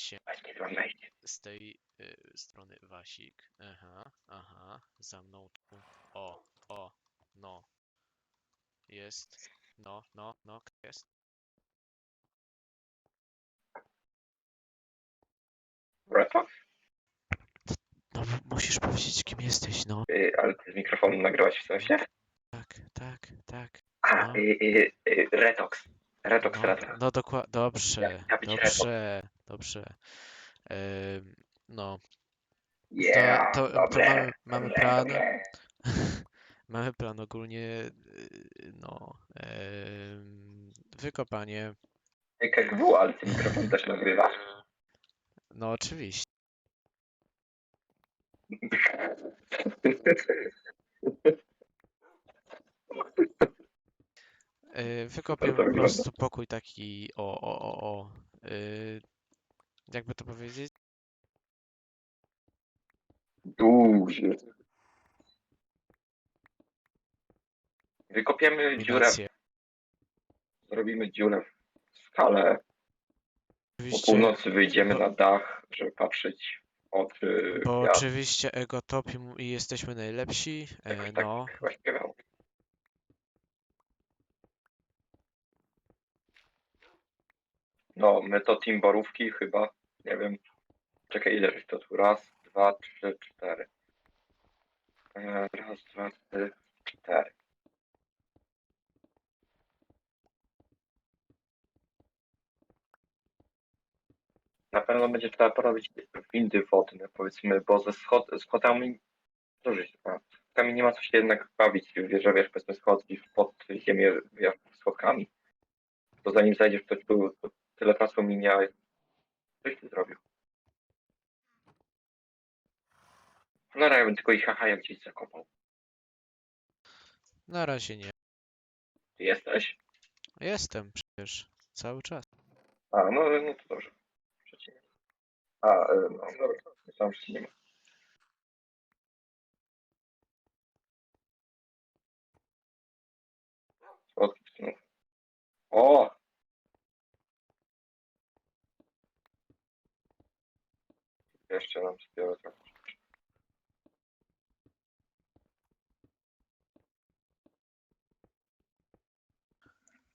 się z tej y, strony Wasik. Aha, aha, za mną tu. O, o, no. Jest. No, no, no, kto jest. Wraca? No, mu- musisz powiedzieć, kim jesteś, no. Y, ale ty z mikrofonu nagrywać w sensie? Tak, tak, tak. A, No. y, y, y, Retox. Retox No, no dokładnie, dobrze, Ja- ja być dobrze, dobrze. Ym, no, Yeah, to- to dobre, mamy- mamy dobre, plan. dobre. mamy plan ogólnie, y, no, ym, wykopanie, Jak jak ale ty mikrofon też nagrywasz. no oczywiście. Y, Wykopiemy po prostu pokój taki o, o, o, o. y, Jakby to powiedzieć? Duży. Wykopiemy dziurę, zrobimy dziurę w skale. Po Oczywiście, północy wyjdziemy na dach, żeby patrzeć od y, bo gwiazd. oczywiście ego topi mu- i jesteśmy najlepsi. Tak, E, tak no, chyba śpiewał. No, my to team borówki chyba, nie wiem. Czekaj, ile żeś to tu? Raz, dwa, trzy, cztery. E, Raz, dwa, trzy, cztery. Na pewno będzie trzeba porobić windy wodne, powiedzmy, bo ze schod schodami Dobrze, a schodkami nie ma co się jednak bawić, że wiesz, powiedzmy schodki pod ziemię wiesz, schodkami. To zanim zajdziesz, to, tu- to tyle czasu minie, coś ty zrobił. Cholera, ja bym tylko ich hahaja gdzieś zakopał. na razie nie. Ty jesteś? Jestem przecież cały czas. A, no, no to dobrze. Przeciwnie. A, e, no dobra, myślałem, że się nie ma. Znów. O! Trochę.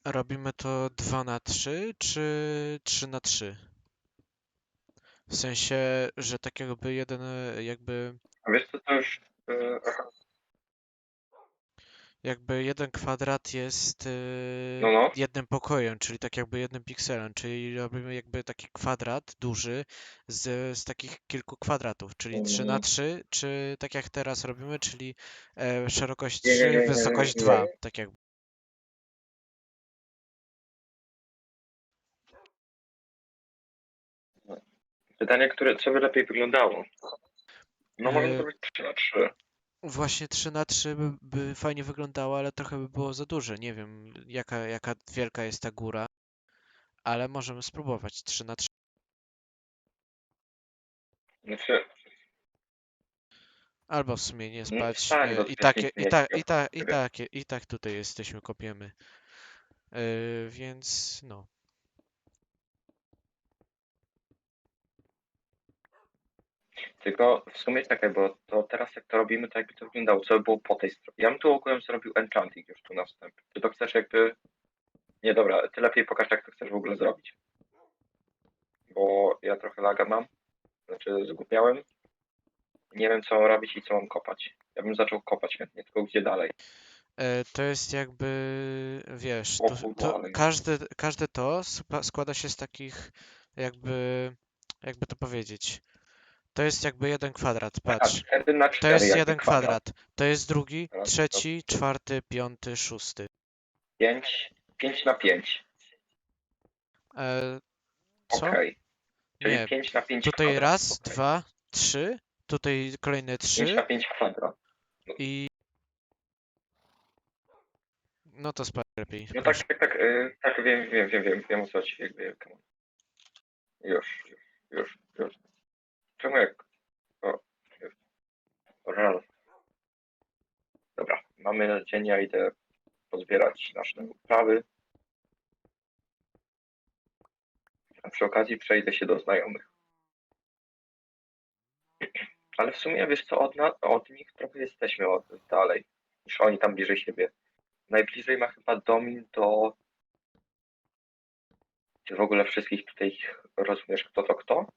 Robimy to 2 na 3 czy 3 na 3? W sensie, że tak jakby jeden jakby A wiesz co, to już... E, aha, jakby jeden kwadrat jest e, No, no. jednym pokojem, czyli tak jakby jednym pikselem, czyli robimy jakby taki kwadrat duży z, z takich kilku kwadratów, czyli 3 na Mhm. 3, czy tak jak teraz robimy, czyli e, szerokość Nie, nie, 3, nie, nie, wysokość nie. 2, tak jakby. pytanie, które, co by lepiej wyglądało? No, możemy E, zrobić 3 na 3. Właśnie 3 na 3 by, by fajnie wyglądało, ale trochę by było za duże. Nie wiem, jaka, jaka wielka jest ta góra, ale możemy spróbować 3 na 3. Znaczy, Albo w sumie nie No spać. tak, e, I tak, i tak, i tak, i tak, i tak tutaj jesteśmy, kopiemy. E, Więc no. Tylko w sumie czekaj, bo to teraz jak to robimy, to jakby to wyglądało, co by było po tej stronie. Ja bym tu ogółem zrobił enchanting już tu na. Czy to chcesz jakby... Nie, dobra, ty lepiej pokaż, jak to chcesz w ogóle zrobić. Bo ja trochę laga mam. Znaczy, zgubiałem. Nie wiem, co mam robić i co mam kopać. Ja bym zaczął kopać chętnie, tylko gdzie dalej. E, To jest jakby, wiesz, O to, kurwa, to ale- każde, każde to spa- składa się z takich jakby, jakby to powiedzieć. To jest jakby jeden kwadrat, A, patrz. 4 na To 4 jest jakby jeden kwadrat. To jest drugi, Teraz to- trzeci, czwarty, piąty, szósty. 5, 5 na 5. E, co? Okej. Czyli Nie, 5 na 5 tutaj kwadrat. raz, Okej. dwa, trzy, tutaj kolejne 5 trzy na 5 kwadrat. i... No to spać lepiej. No tak, tak, tak, y, tak, wiem, wiem, wiem, wiem, wiem o co ci jakby, on. Już, już, już, już. Czemu jak, o, już. Raz. Dobra, mamy dzień, ja idę pozbierać nasze uprawy. A przy okazji przejdę się do znajomych. Ale w sumie wiesz co, od, na, od nich trochę jesteśmy od, dalej niż oni tam bliżej siebie. Najbliżej ma chyba Domin do. Czy w ogóle wszystkich tutaj rozumiesz kto to kto?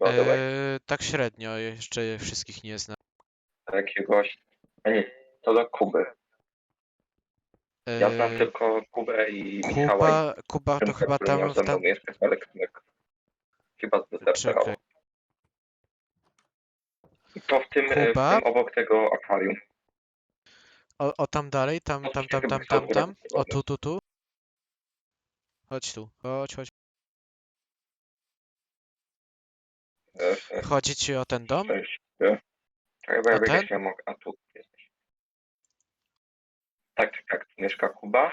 Eee, tak średnio, jeszcze wszystkich nie znam. Jakiegoś. A nie, to do Kuby. Ja znam Eee, tylko Kubę i Michała. Kuba, Kuba i to chyba tam, tam... Krymek chyba zdezerterował. Czekaj. To w tym, e, w Kuba? tym obok tego akwarium. O, o tam dalej, tam, tam, tam, tam, tam, tam. O tu, tu, tu. Chodź tu, chodź, chodź. E, e, Chodzi ci o ten dom? Cześć. Ja biegać ten? nie mogę. A tu jesteś. Tak, tak, tak. Tu mieszka Kuba.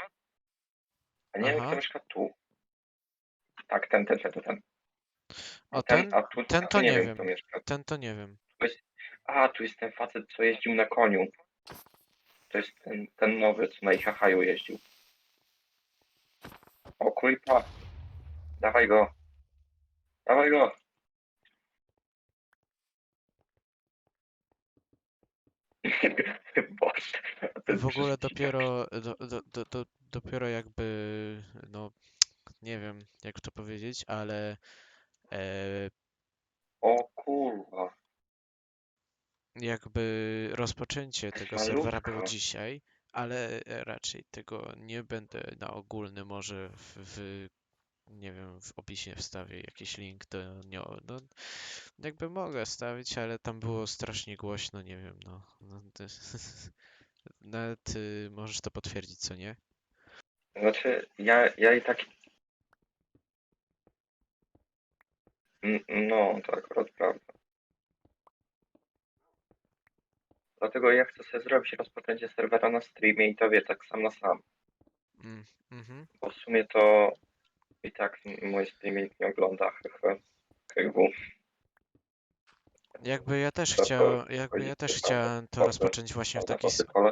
A nie wiem, Aha. kto mieszka tu. Tak, ten, ten, ten, ten. ten. O ten? a tu, ten a tu to nie wiem, wiem. kto mieszka. Ten to nie wiem. A, tu jest ten facet, co jeździł na koniu. To jest ten, ten nowy, co na IHH jeździł. O kurwa. Dawaj go. Dawaj go. Boże. a ten W ogóle dopiero, do, do, do, do, dopiero jakby, no, nie wiem jak to powiedzieć, ale e, O kurwa. jakby rozpoczęcie tego serwera było dzisiaj, ale raczej tego nie będę na ogólny, może w, w nie wiem, w opisie wstawię jakiś link do niego. No, jakby mogę stawić, ale tam było strasznie głośno, nie wiem, no. no to, nawet y, możesz to potwierdzić, co nie? Znaczy, ja, ja i tak. N- No, to akurat prawda. Dlatego ja chcę sobie zrobić rozpoczęcie serwera na streamie i to wie, tak sam na sam. Mm, mhm. Bo w sumie to i tak m- moje streamy nikt nie ogląda. HW. Jakby ja też To- chciał, to jakby ja też chciałem to to- rozpocząć właśnie w taki, s- protokole.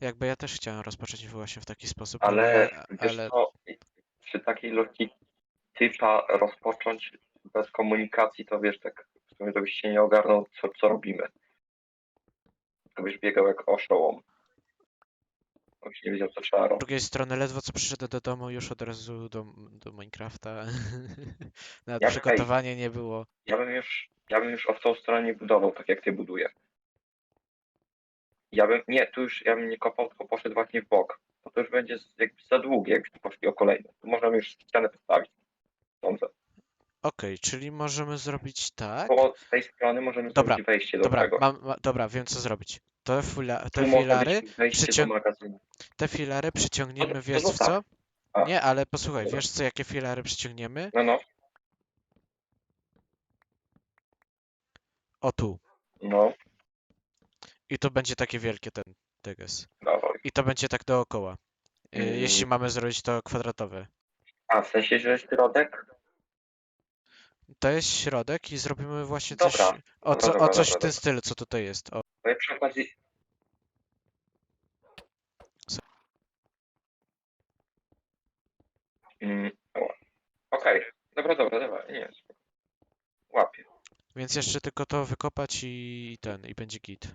jakby ja też chciałem rozpocząć właśnie w taki sposób, Ale ale, wiesz ale co, przy takiej ilości typa rozpocząć bez komunikacji, to wiesz, tak w sumie to byś się nie ogarnął, co, co robimy. To byś biegał jak oszołom. Nie wiedział, co trzeba z robić. drugiej strony ledwo co przyszedłem do domu, już od razu do, do Minecrafta. Nawet Ja- ej. przygotowania nie było. Ja bym już, ja bym już o w tą stronę nie budował, tak jak ty budujesz. Ja bym, nie, tu już ja bym nie kopał, tylko poszedł właśnie w bok. Bo to już będzie z- jakby za długie, jakbyśmy poszli o kolejne. Tu możemy już ścianę postawić. Sądzę. Okej, czyli możemy zrobić tak. Bo z tej strony możemy Dobra, zrobić wejście do Dobra, tego. mam, ma, dobra, wiem co zrobić. Te, fila, te filary, wejście przycią- do magazynu. Te filary przyciągniemy, wiesz w co? A. Nie, ale posłuchaj, Dobra. wiesz co, jakie filary przyciągniemy? No, no, O tu. no, I to będzie takie wielkie ten dawaj. I to będzie tak dookoła. Y, Mm. Jeśli mamy zrobić to kwadratowe. A, w sensie, że środek? To jest środek i zrobimy właśnie coś Dobra, o, dobra, co, o dobra, coś w dobra, tym dobra. stylu, co tutaj jest. O, Bo ja przy okazji... Mm. Okej, dobra, dobra, dobra, nie, spoko. Łapię. więc jeszcze tylko to wykopać i i ten, i będzie git.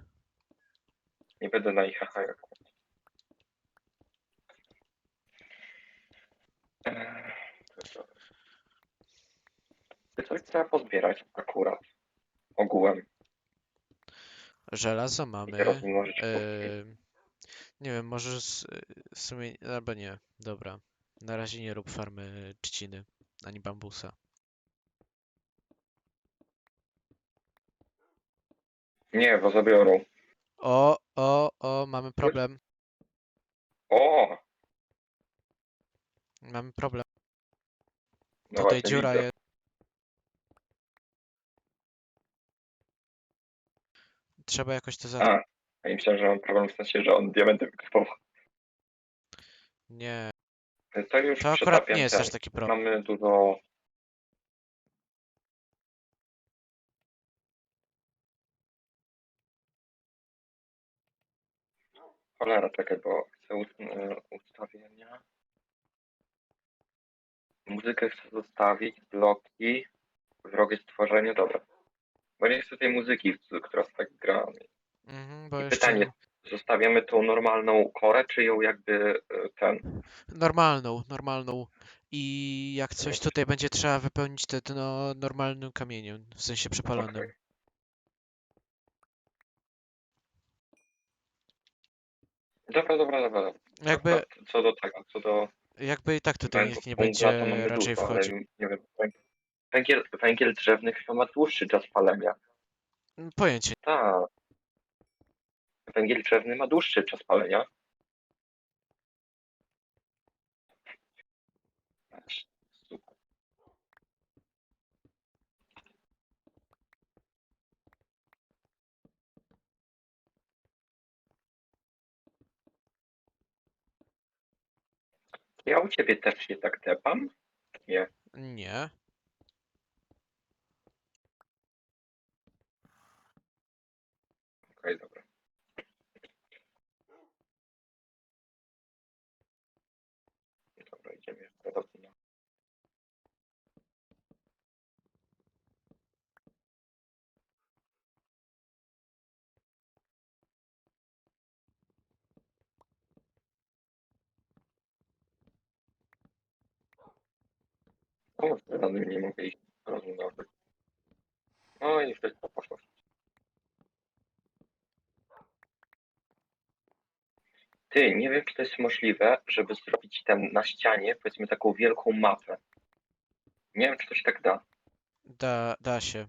Nie będę na ich akurat. Eee, to Coś trzeba pozbierać akurat. Ogółem. Żelazo I mamy. nie Em, nie wiem, może z, w sumie, albo nie. Dobra. Na razie nie rób farmy trzciny, ani bambusa. Nie, bo zabiorą. O, o, o, mamy problem. O! Mamy problem. No Tutaj właśnie, dziura widzę. jest. Trzeba jakoś to za... A, ja myślałem, że mam problem w sensie, że on diamenty wykrywał. Nie, To już to akurat nie jest ten. aż taki problem. Mamy dużo... Cholera, czekaj, bo chcę ust- e, ustawienia. Muzykę chcę zostawić, bloki, wrogie stworzenie, dobra. Bo nie chcę tej muzyki, która tak gra. Mhm, bo jeszcze pytanie, zostawiamy tą normalną korę, czy ją jakby e, ten... normalną, normalną. I jak coś tutaj będzie trzeba wypełnić te dno normalnym kamieniem, w sensie przepalonym. Okej. Dobra, dobra, dobra. dobra. Jakby, Akurat Co do tego, co do jakby i tak tutaj nikt nie węgla, to będzie mamy raczej dużo, ale wchodził. nie wiem, węg- węgiel, węgiel drzewny chyba ma dłuższy czas palenia. Mm, Pojęcie. Tak. Węgiel drzewny ma dłuższy czas palenia. Ja u ciebie też się tak tepam? Nie. Nie. Okej, dobra. Dobra, idziemy jeszcze do kina. O, teraz nie mogę rozmowy. No i poszło. Ty, nie wiem, czy to jest możliwe, żeby zrobić tam na ścianie, powiedzmy, taką wielką mapę. Nie wiem, czy to się tak da. Da, da się.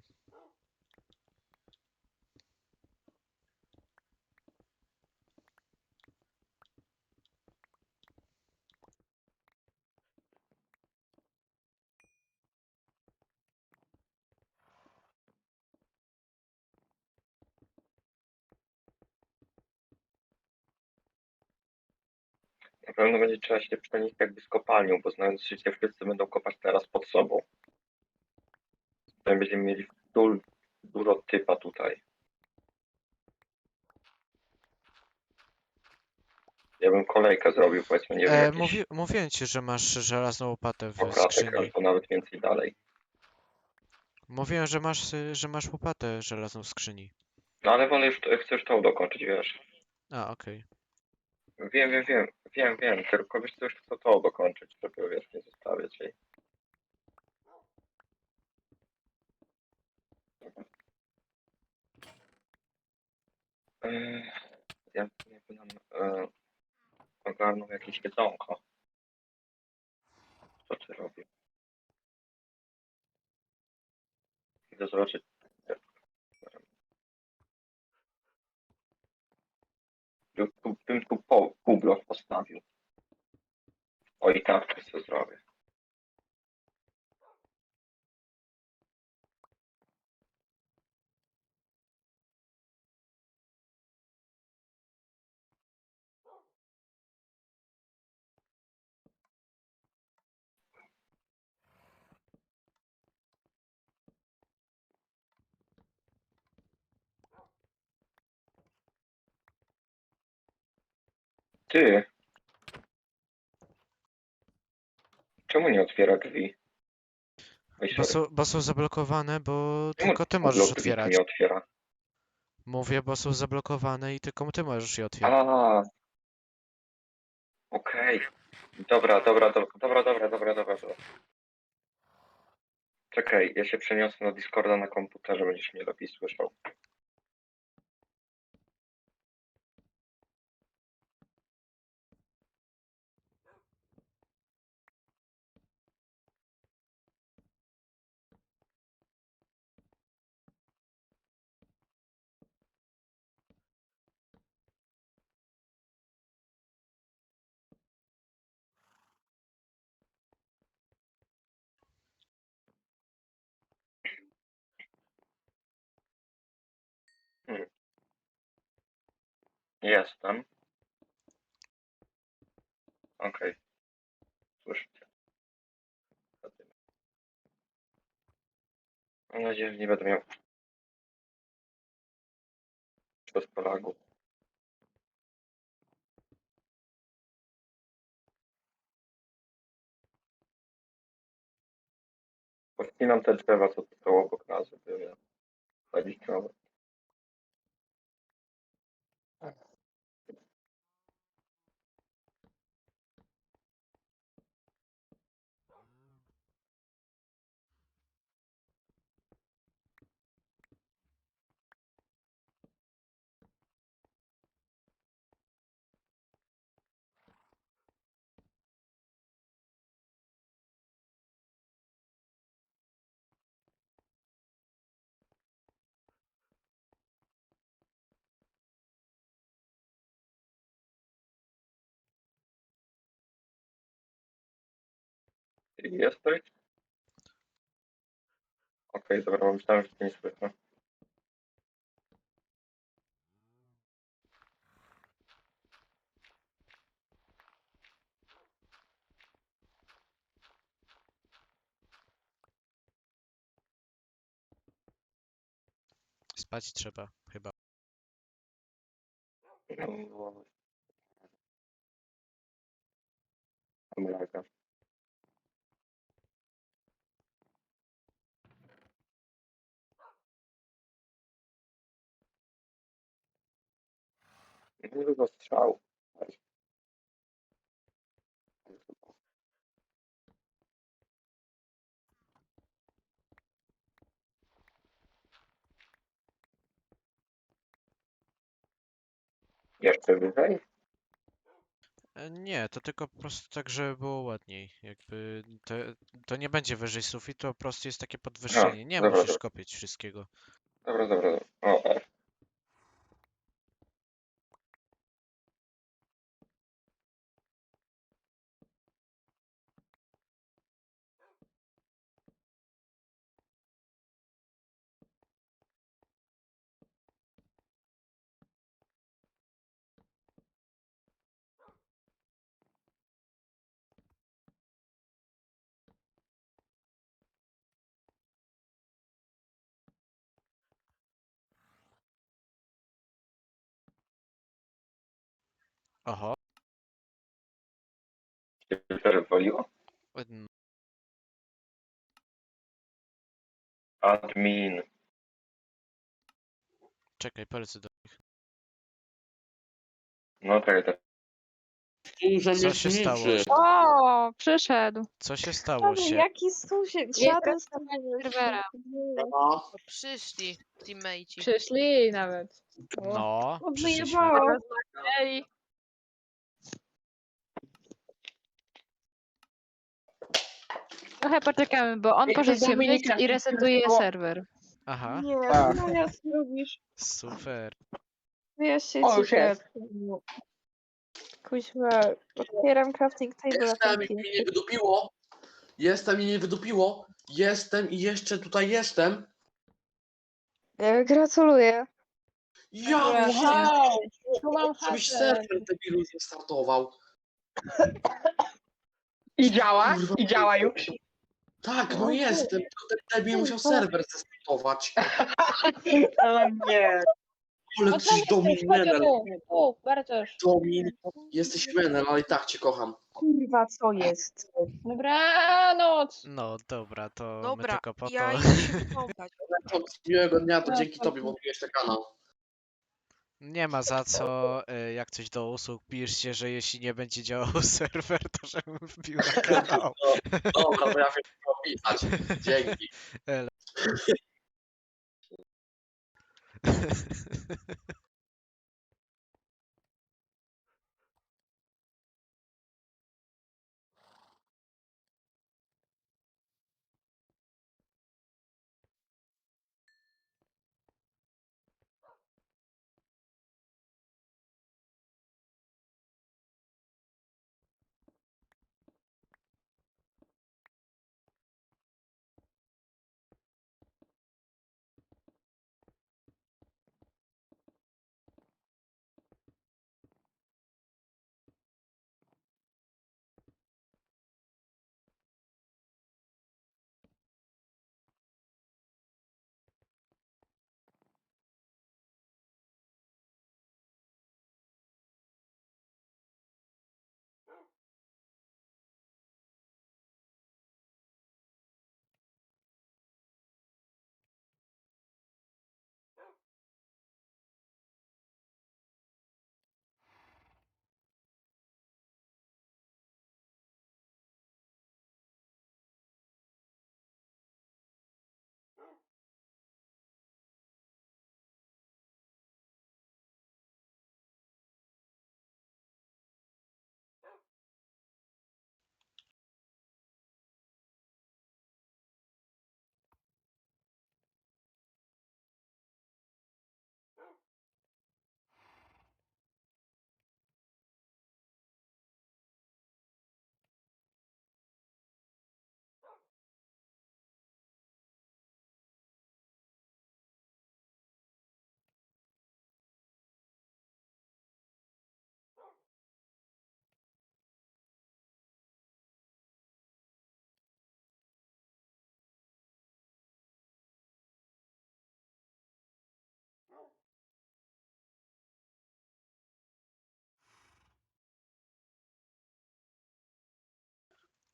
Na pewno będzie trzeba się przenieść jakby z kopalnią, bo znając życie, wszyscy będą kopać teraz pod sobą. Potem będziemy mieli dul, dużo typa tutaj. Ja bym kolejkę zrobił, powiedzmy, nie wiem, E, jakiś mówi, mówiłem ci, że masz żelazną łopatę w pokratek skrzyni. albo nawet więcej dalej. Mówiłem, że masz, y, że masz łopatę żelazną w skrzyni. No ale wolę już, chcę już to dokończyć, wiesz. A, okej. Wiem, wiem, wiem, wiem, wiem, tylko wiesz co, już chcę to dokończyć, żeby wiesz, nie zostawiać jej. Ja nie bym e, ogarnął jakieś jedzonko. Co ty robisz? Idę zobaczyć. Po, kublow postawił. O i tak sobie zrobię. Ty! Czemu nie otwiera drzwi? Oj, Bo, sorry. są, bo są zablokowane, bo Czemu tylko ty możesz drzwi otwierać. nie otwiera? Mówię, bo są zablokowane i tylko ty możesz je otwierać. A. Okej. Dobra, dobra, dobra, dobra, dobra, dobra, dobra, dobra. Czekaj, ja się przeniosę na Discorda na komputerze, będziesz mnie lepiej słyszał. Jestem. Okej. Słyszę cię. Mam nadzieję, że nie będę miał bez polagu. Podcinam te drzewa, co tu są obok nas, żeby chodzić nawet. Jesteś? Okej, dobra, bo myślałem, że cię nie słyszę. Spać trzeba, chyba. No, Dużo strzał. Jeszcze wyżej? E, Nie, to tylko po prostu tak, żeby było ładniej. Jakby to, to nie będzie wyżej sufitu, po prostu jest takie podwyższenie. Nie dobra, musisz dobra. kopić wszystkiego. Dobra, dobra, dobra. O, o. Oho. Cię przerwoliło? n- Admin. Czekaj, polecę do nich. No tak, tak. Dużo Co się stało? O, przyszedł. Co się stało Panie, się? jaki sąsiad? Siadł z serwera. No, Przyszli teammateci. Przyszli nawet. O, No, przyszliśmy. Odwyjebało. Trochę poczekamy, bo on Ej, poszedł się Dominika, myć i resetuje było- serwer. Aha, Nie, Tak. no ja robisz. super. Wyjaśnię O, ci już jest. Kuźwa, otwieram crafting table jestem i mnie nie wydupiło. Jestem i nie wydupiło. Jestem i jeszcze tutaj jestem. E, Gratuluję. Ja Wow, myślę, tu mam żebyś chatę. serwer debilu zrestartował. I działa? Kurwa. I działa już? Tak, no jestem, tylko ten debil musiał serwer zrestartować. O nie. Ale jesteś Domin Menel. Tu, Bartosz. Domin, jesteś Menel, ale i tak cię kocham. Kurwa, co jest? Dobranoc. No dobra, to my Dobra, tylko po ja to. idę się kąpać. Miłego dnia, to dzięki tobie budujesz ten kanał. Nie ma za co, e, jak coś do usług piszcie, że jeśli nie będzie działał serwer, to żebym wbił na no, kanał. No, potrafię to pisać. Dzięki.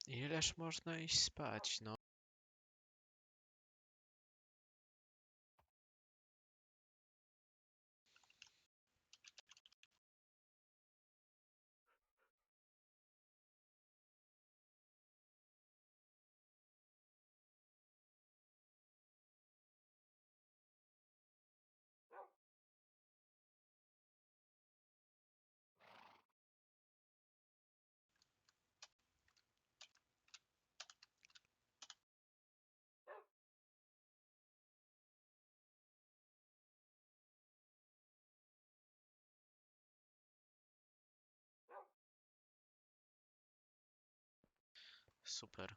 Ileż można iść spać, no? Super.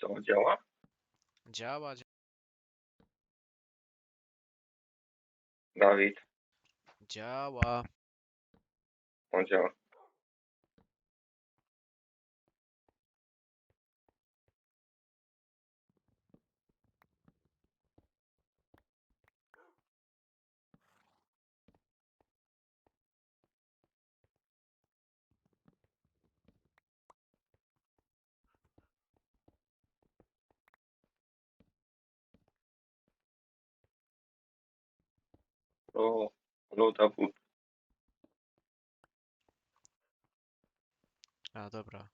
Co, działa? Działa, dzia- Dawid, działa. on działa. O, no Dawid. A dobra,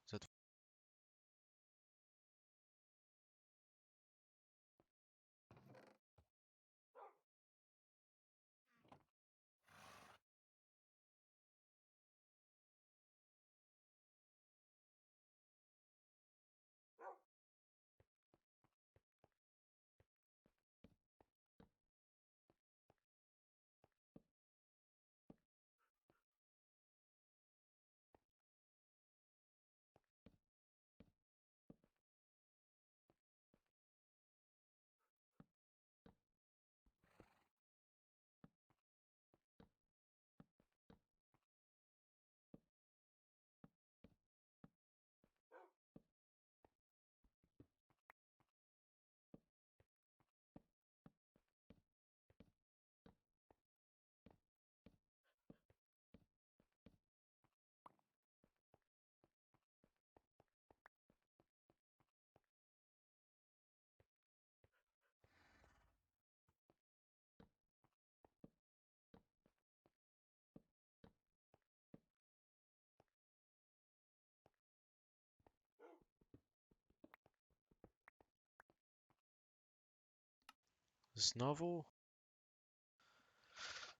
Znowu?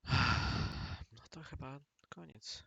No to chyba koniec.